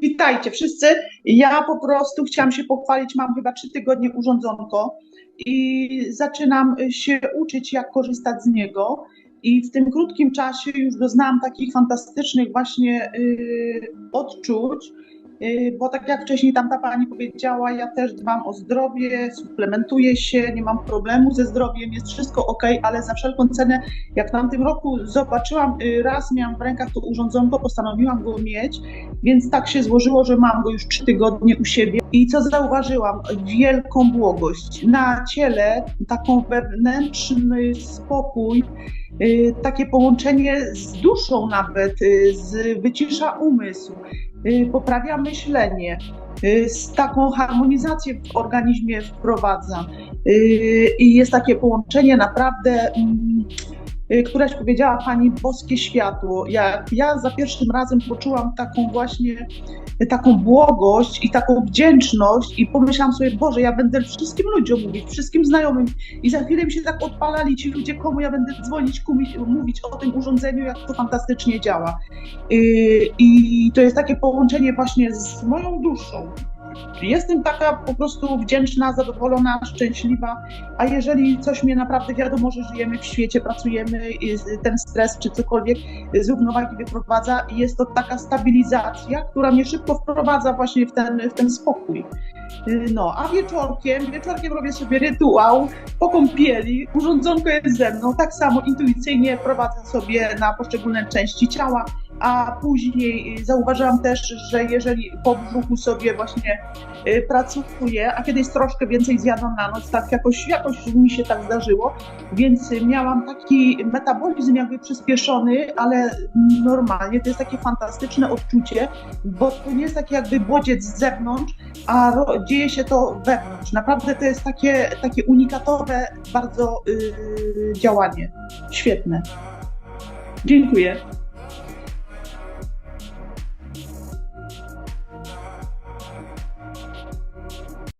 Witajcie wszyscy. Ja po prostu chciałam się pochwalić, mam chyba trzy tygodnie urządzonko i zaczynam się uczyć, jak korzystać z niego. I w tym krótkim czasie już doznałam takich fantastycznych właśnie y, odczuć, bo tak jak wcześniej tamta pani powiedziała, ja też dbam o zdrowie, suplementuję się, nie mam problemu ze zdrowiem, jest wszystko ok, ale za wszelką cenę, jak w tamtym roku zobaczyłam, y, raz miałam w rękach to urządzonko, postanowiłam go mieć, więc tak się złożyło, że mam go już trzy tygodnie u siebie. I co zauważyłam? Wielką błogość. Na ciele taką wewnętrzny spokój, y, takie połączenie z duszą nawet, y, z, wycisza umysł, y, poprawia myślenie, z taką harmonizację w organizmie wprowadza. I jest takie połączenie naprawdę. Y, Któraś powiedziała pani boskie światło. Jak ja za pierwszym razem poczułam taką właśnie taką błogość i taką wdzięczność i pomyślałam sobie, Boże, ja będę wszystkim ludziom mówić, wszystkim znajomym i za chwilę mi się tak odpalali ci ludzie, komu ja będę dzwonić, komu, mówić o tym urządzeniu, jak to fantastycznie działa. Yy, I to jest takie połączenie właśnie z moją duszą. Jestem taka po prostu wdzięczna, zadowolona, szczęśliwa, a jeżeli coś mnie naprawdę wiadomo, że żyjemy w świecie, pracujemy, i ten stres czy cokolwiek z równowagi wyprowadza, jest to taka stabilizacja, która mnie szybko wprowadza właśnie w ten, w ten spokój. Yy, No, a wieczorkiem, wieczorkiem robię sobie rytuał po kąpieli, urządzonko jest ze mną, tak samo intuicyjnie prowadzę sobie na poszczególne części ciała, a później y, zauważyłam też, że jeżeli po brzuchu sobie właśnie y, pracuję, a kiedyś troszkę więcej zjadłam na noc, tak jakoś, jakoś mi się tak zdarzyło, więc miałam taki metabolizm jakby przyspieszony, ale normalnie to jest takie fantastyczne odczucie, bo to nie jest taki jakby bodziec z zewnątrz, a dzieje się to wewnątrz. Naprawdę to jest takie, takie unikatowe bardzo yy, działanie. Świetne. Dziękuję.